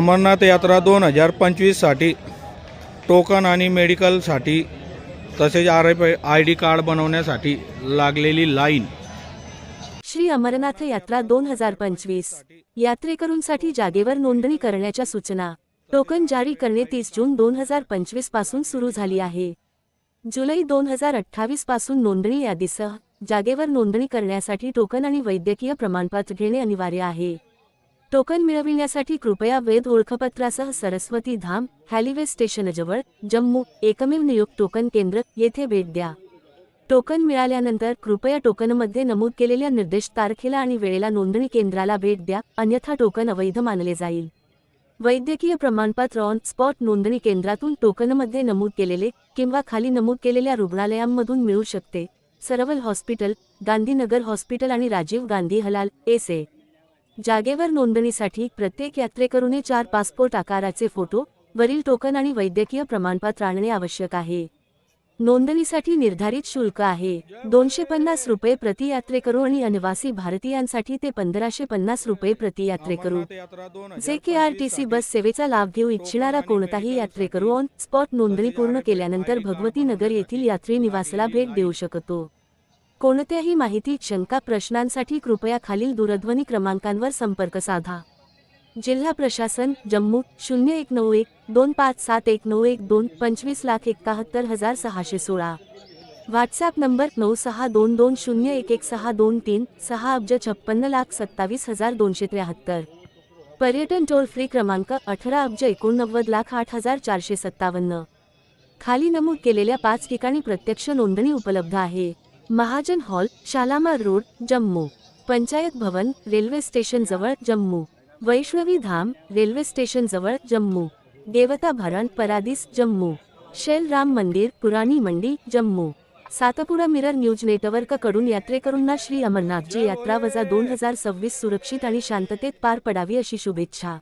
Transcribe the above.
अमरनाथ यात्रा दोन हजार पंचवीससाठी टोकन आणि मेडिकलसाठी तसेच आर आय डी कार्ड बनवण्यासाठी लागलेली लाईन. श्री अमरनाथ यात्रा दोन हजार पंचवीस. यात्रेकरूंसाठी जागेवर नोंदणी करण्याच्या सूचना. टोकन जारी करणे तीस जून दोन हजार पंचवीसपासून सुरू झाली आहे. जुलै दोन हजार अठ्ठावीसपासून नोंदणी यादीसह जागेवर नोंदणी करण्यासाठी टोकन आणि वैद्यकीय प्रमाणपत्र घेणे अनिवार्य आहे. टोकन मिळविण्यासाठी कृपया वेद ओळखपत्रासह सरस्वती धाम हॅलिवे स्टेशनजवळ जम्मू एकमेव नियुक्त टोकन केंद्र येथे भेट द्या. टोकन मिळाल्यानंतर कृपया टोकनमध्ये नमूद केलेल्या निर्देश तारखेला आणि वेळेला नोंदणी केंद्राला भेट द्या अन्यथा टोकन अवैध मानले जाईल. वैद्यकीय प्रमाणपत्र ऑन स्पॉट नोंदणी केंद्रातून टोकनमध्ये नमूद केलेले किंवा खाली नमूद केलेल्या रुग्णालयांमधून मिळू शकते. सरवल हॉस्पिटल गांधीनगर हॉस्पिटल आणि राजीव गांधी हलाल एस ए. जागेवर नोंदणीसाठी प्रत्येक यात्रेकरूने चार पासपोर्ट आकाराचे फोटो वरील टोकन आणि वैद्यकीय प्रमाणपत्र आणणे आवश्यक आहे. नोंदणीसाठी निर्धारित शुल्क आहे. दोनशे पन्नास रुपये प्रति यात्रेकरू आणि अनिवासी भारतीयांसाठी ते पंधराशे पन्नास रुपये प्रति यात्रेकरू. J K R T C bus सेवेचा लाभ घेऊ इच्छिणारा कोणताही यात्रेकरू ऑन स्पॉट नोंदणी पूर्ण केल्यानंतर भगवती नगर येथील यात्री निवासाला भेट देऊ शकतो. कोणत्याही माहिती शंका प्रश्नांसाठी कृपया खालील दूरध्वनी क्रमांकांवर संपर्क साधा. जिल्हा प्रशासन जम्मू शून्य एक नऊ एक दोन पाच सात एक नऊ एक दोन पंचवीस लाख एकाहत्तर हजार सहाशे सोळा. व्हॉट्सॲप नंबर नऊ सहा दोन दोन शून्य एक एक सहा दोन तीन सहा अब्ज छप्पन्न लाख सत्तावीस हजार दोनशे त्र्याहत्तर. पर्यटन टोल फ्री क्रमांक अठरा अब्ज एकोणनव्वद लाख आठ हजार चारशे सत्तावन्न. खाली नमूद केलेल्या पाच ठिकाणी प्रत्यक्ष नोंदणी उपलब्ध आहे. Mahajan hall Shalimar road Jammu. Panchayat Bhavan railway station जवळ जम्मू. वैष्णवी धाम रेल्वे स्टेशन जवळ जम्मू. देवता भरण परादीस Jammu. Shell Ram Mandir Purani Mandi Jammu. Satpuda mirror news नेटवर्ककडून यात्रेकरूंना श्री अमरनाथजी यात्रा वजा दोन हजार सव्वीस सुरक्षित आणि शांततेत पार पडावी अशी शुभेच्छा.